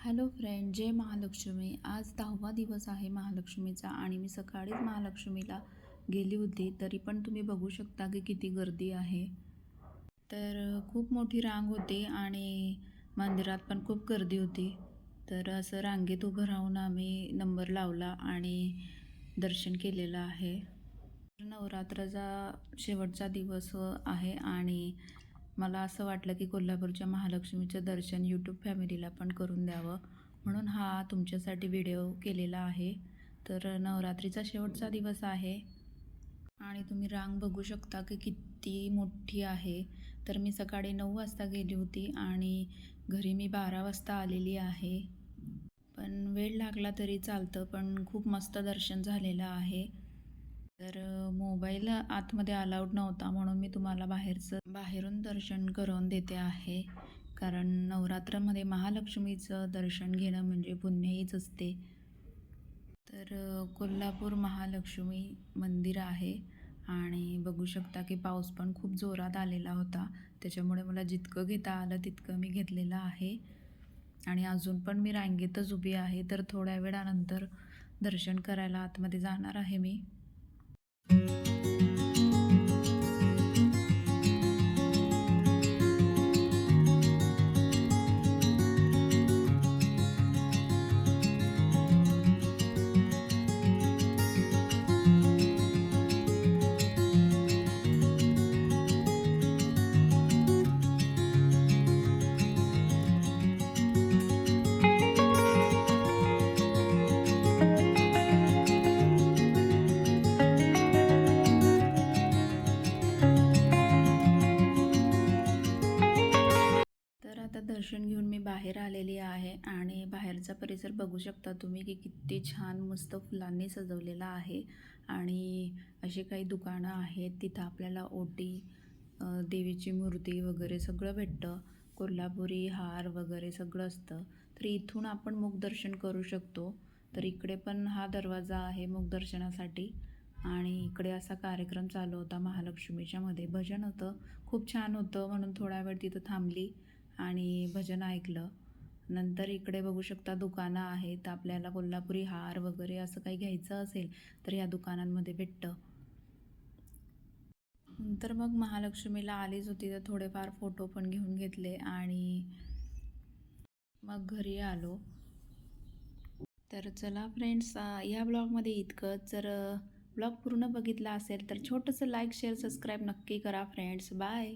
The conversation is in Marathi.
हॅलो फ्रेंड जय महालक्ष्मी. आज दहावा दिवस आहे महालक्ष्मीचा आणि मी सकाळीच महालक्ष्मीला गेली होती तरी पण तुम्ही बघू शकता की किती गर्दी आहे. तर खूप मोठी रांग होती आणि मंदिरात पण खूप गर्दी होती. तर असं रांगेत उभं राहून आम्ही नंबर लावला आणि दर्शन केलेलं आहे. नवरात्राचा शेवटचा दिवस आहे आणि मला असं वाटलं की कोल्हापूरच्या महालक्ष्मीचं दर्शन यूट्यूब फॅमिलीला पण करून द्यावं. म्हणून हा तुमच्यासाठी व्हिडिओ केलेला आहे. तर नवरात्रीचा शेवटचा दिवस आहे. आणि तुम्ही रांग बघू शकता की किती मोठी आहे. तर मी सकाळी नऊ वाजता गेली होती आणि घरी मी बारा वाजता आलेली आहे. पण वेळ लागला तरी चालतं पण खूप मस्त दर्शन झालेलं आहे. तर मोबाईल आतमध्ये अलाउड नव्हता म्हणून मी तुम्हाला बाहेरचं बाहेरून दर्शन करून देते आहे. कारण नवरात्रामध्ये महालक्ष्मीचं दर्शन घेणं म्हणजे पुण्यहीच असते. तर कोल्हापूर महालक्ष्मी मंदिर आहे आणि बघू शकता की पाऊस पण खूप जोरात आलेला होता. त्याच्यामुळे मला जितकं घेता आलं तितकं मी घेतलेलं आहे. आणि अजून पण मी रांगेतच उभी आहे. तर थोड्या वेळानंतर दर्शन करायला आतमध्ये जाणार आहे मी. तर आता दर्शन घेऊन मी बाहेर आलेली आहे आणि बाहेरचा परिसर बघू शकता तुम्ही की किती छान मस्त फुलांनी सजवलेला आहे. आणि अशी काही दुकानं आहेत तिथं आपल्याला ओटी देवीची मूर्ती वगैरे सगळं भेटतं. कोल्हापुरी हार वगैरे सगळं असतं. तर इथून आपण मुखदर्शन करू शकतो. तर इकडे पण हा दरवाजा आहे मुखदर्शनासाठी आणि इकडे असा कार्यक्रम चालू होता महालक्ष्मीच्यामध्ये भजन होतं. खूप छान होतं म्हणून थोडा वेळ तिथं थांबली. आणि भजन ऐकलं. नंतर इकडे बघू शकता दुकानं आहेत आपल्याला कोल्हापुरी हार वगैरे असं काही घ्यायचं असेल तर या दुकानांमध्ये भेटतं. नंतर मग महालक्ष्मीला आलीच होती तर थोडेफार फोटो पण घेऊन घेतले आणि मग घरी आलो. तर चला फ्रेंड्स ह्या ब्लॉगमध्ये इतकंच. जर ब्लॉग पूर्ण बघितला असेल तर छोटंसं लाईक शेअर सबस्क्राईब नक्की करा फ्रेंड्स. बाय!